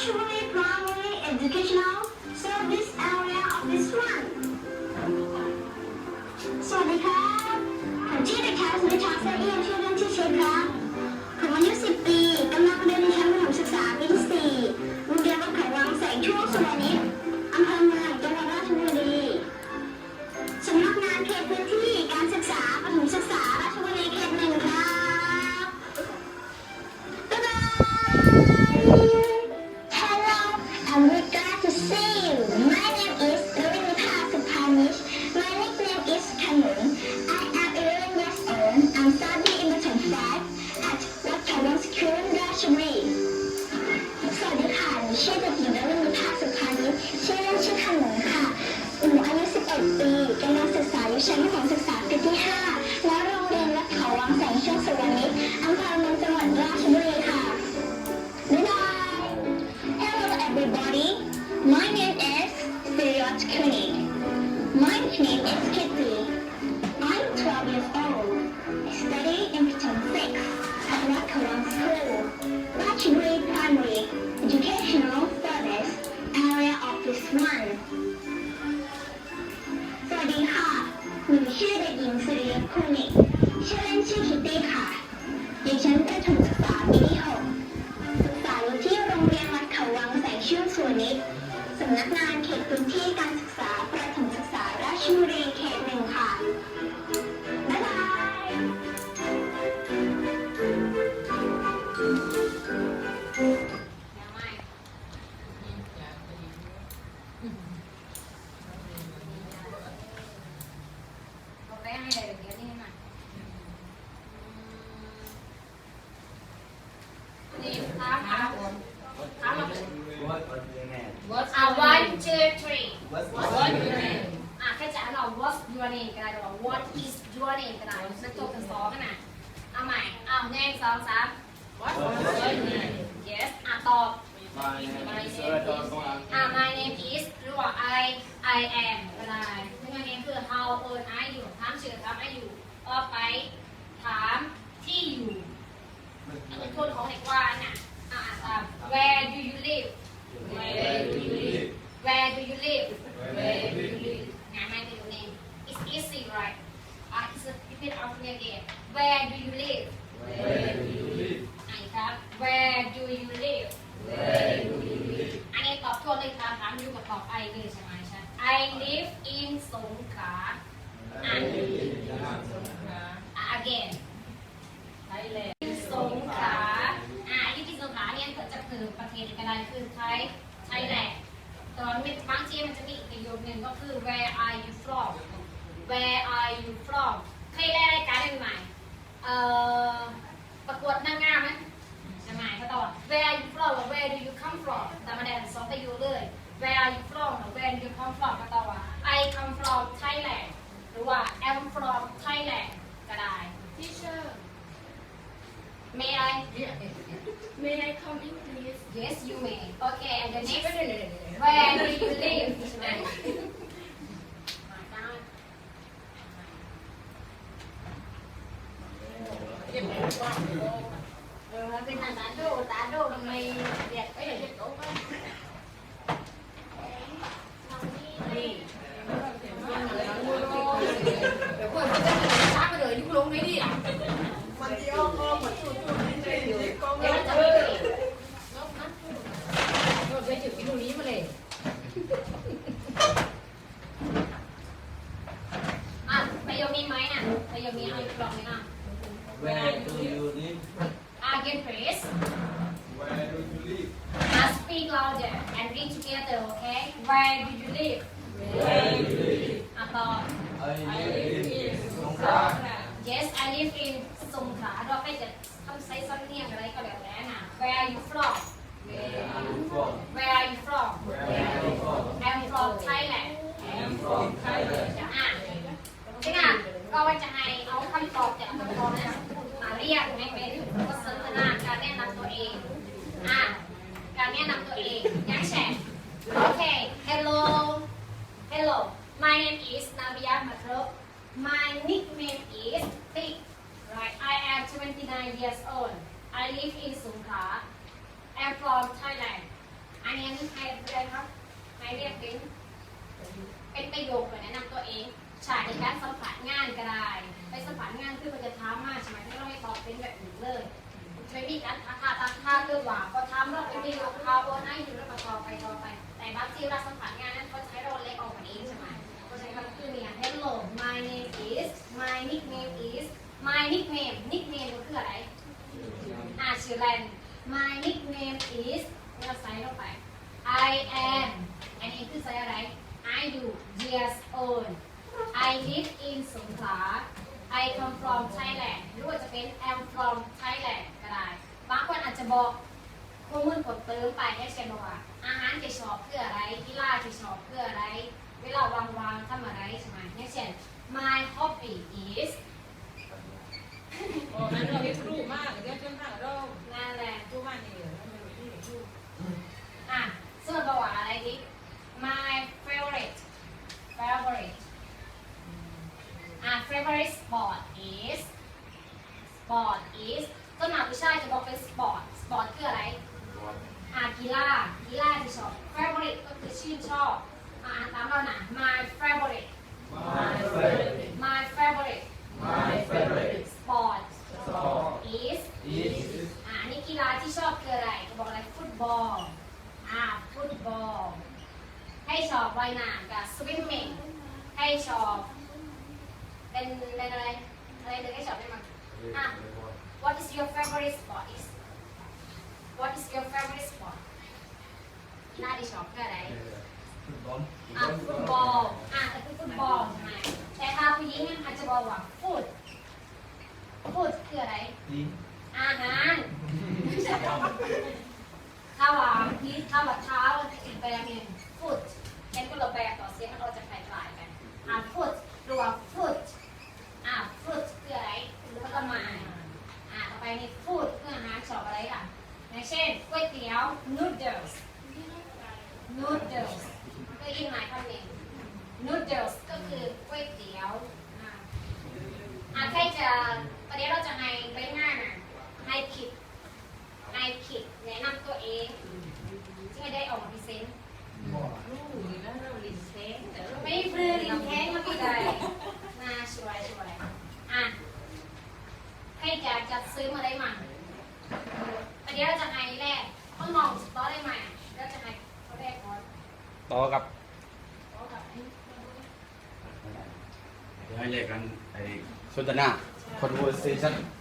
Rashomuni Primary Educational Service Area Office 1สวัสดีครับผมชื่อเด็กชายสุริชาเสื้อเอี่ยมชื่อเล่นชื่อเชฟครับผมอายุ10 ปีกำลังเรียน 담글 หนูชื่อเด็กหญิงสิริยคุณิกชื่อเล่นชื่อคิตตี้ค่ะอยู่ชั้นประถมศึกษาปีที่หกศึกษาอยู่ที่โรงเรียนวัดเขาวังแสงชื่อสวนิชสำนักงานเขตพื้นที่การศึกษาประถมศึกษาราชบุรี What is your name ก็ได้นักโจทย์ทั้งสองกันนะเอาใหม่เอาหนึ่งสองสาม What's your name? yes อะตอบ My name is Surato อ่า my name is หรือว่า I I am ก็ได้ซึ่งอันนี้คือ how old are you ถามชื่อถามอายุต่อไปถามที่อยู่อันนี้คนของเด็กว่าน่ะอ่าตาม where do you live Where do you live? where do you live Where do you live? งานไม่ได้อยู่นี่ it's easy right อะ it's a repeat after me again where do you live Where do you live? ไหนครับ where do you live Where do you live? อันนี้ตอบโจทย์เลยครับถามอยู่กับตอบไอเลยใช่ไหมใช่ I live in สงขลา I live in Songkhla. อะ again ไทยแลนด์สงขลาอะที่ที่สงขลาเนี่ยเกิดจากคือประเทศอะไรได้คือไทยไทยแลนด์ตอนนี้บางทีมันจะมีอีกประโยคนึงก็คือ where are you from where are you from เคยได้รายการได้ไหมเอ่อประกวดนางงามไหมใช่ไหมเขาตอบ where are you from หรือ where do you come from แต่มาแดนสองประโยคเลย where are you from หรือ where do you come from ก็ตอบว่า I come from Thailand หรือว่า am from Thailand ก็ได้ Teacher May I May I come in please Yes you may Okay and the next Where do you live ใช่ไหมมาได้ เก็บของว่างโอ้ เออเป็นตาโดตาโดทำไมเรียก เอ้ยเก็บโต๊ะไป นี่ เดี๋ยวคนจะมีช้าไปเลยยุคลงไม่ดีอะมันเดียวก็เหมือนจุดจุดนี่เลยก็ เดี๋ยว ไม่ มันจะ จะ ไม่ ไม่ เก่ง แล้วนะเราไปถึงที่ตรงนี้มาเลย อะประโยคนี้ไหมน่ะประโยคนี้เอาอีกรอบไหมน่ะ Where do you live? Again please Where do you live? uh, Speak louder and read together okay Where do you live Where do you live? อะต่อ I live in Songkhla. Yes I live in สงขลาเราไปจะทำไซส์ซ้ำเนียงอะไรก็แล้วแต่น่ะ Where are you from Where are you from? Where are you from Where are you from? I'm from Thailand I'm from Thailand. จะอ่านที่น่ะก็ว่าจะให้เอาคำตอบจากคำตอบนั้นมาเรียกให้เป็นบทสนทนาการแนะนำตัวเองอะการแนะนำตัวเองอย่างเช่นโอเค hello hello my name is Navia Matro my nickname is Tik right I am 29 years old I live in Songkhla I'm from Thailand อันนี้ใครเป็นอะไรครับใครเรียกเป็น เป็นประโยคเหมือนแนะนำตัวเองใช่ในการสัมผัสงานก็ได้ ไปสัมผัสงานคือมันจะท้ามากใช่ไหมที่เราไม่ตอบเป็นแบบอื่นเลยไม่มีการทักทาทักทาคือว่าก็ทำเราเป็นประโยคคาร์บนไออยู่แล้วก็ต่อไปต่อไป แต่บางทีเราสัมผัสงานนั้นเขาใช้เราเล็กออกกว่านี้ใช่ไหมเขาใช้คำคือเนี่ย hello my name is my nickname is my nickname nickname ก็คืออะไร อ่าชื่อแลน My nickname is เราใส่ลงไป I am อันนี้คือใส่อะไร I do years old I live in สงขลา I come from Thailand หรือว่าจะเป็น am from Thailand ก็ได้บางคนอาจจะบอกข้อมูลกดเติมไปให้เช่นบอกว่าอาหารที่ชอบเพื่ออะไรกีฬาที่ชอบเพื่ออะไร เวลาวางๆทำอะไรใช่ไหมอย่างเช่น My hobby is โอ้มันเราเรียกรูปมากเดี๋ยวเจ้าข้างเรา นั่นแหละ รูปมากนี่แล้วมันที่เห็นรูป อะส่วนประวัติอะไรดิ my favorite favorite อะ favorite sport is sport is ต้นหนาผู้ชายจะบอกเป็น sport sport คืออะไรอะกีฬากีฬาที่ชอบ favorite ก็คือชื่นชอบอะอ่านตามเรานะ my favorite My favorite my favorite My favorite sport sport is is อ่านี่กีฬาที่ชอบคืออะไรก็บอกอะไรฟุตบอล อ่า ฟุตบอล ให้ชอบว่ายน้ำกับ swimming ให้ชอบ เป็นเป็นอะไร อะไรเด็กให้ชอบได้มั้ง อะ what is your favorite sport is what is your favorite sport กีฬาที่ชอบคืออะไรฟุตบอลอะฟุตบอลอะแต่คือฟุตบอลใช่ไหมแต่ถ้าผู้หญิงอาจจะบอกว่าฟุตฟุตคืออะไรยิงอาหารถ้าว่าพีถ้าว่าเท้าอีกแบบหนึ่งฟุตเป็นคนละแบบต่อเสียงมันเราจะคล้ายๆกันอ่าฟุตหรือว่าฟุตอ่าฟุตคืออะไรคือผลไม้ อ่าต่อไปนี่ฟุตคืออาหารชอบอะไรล่ะอย่างเช่นก๋วยเตี๋ยว noodles noodles ก็ยินหมายคำหนึ่ง noodles ก็คือก๋วยเตี๋ยวอ่าอะใครจะประเดี๋ยวเราจะให้ไปง่ายนะให้คิดให้คิดแนะนำตัวเองที่ไม่ได้ออกมาพรีเซนต์ รูปนี่แล้วเราลินเซ้งแต่เรา ไม่เบื่อลิงแท้งมากี่ใดน่าช่วยช่วยอะใครจะจะซื้อมาได้มั้ง ประเดี๋ยวเราจะให้แรกห้องนอนสตอได้ไหมเราจะให้เขาแรกก่อนต่อกับต่อกับนี้ให้เลขกันไอ้สุดหน้าคนบูซีซั่นอ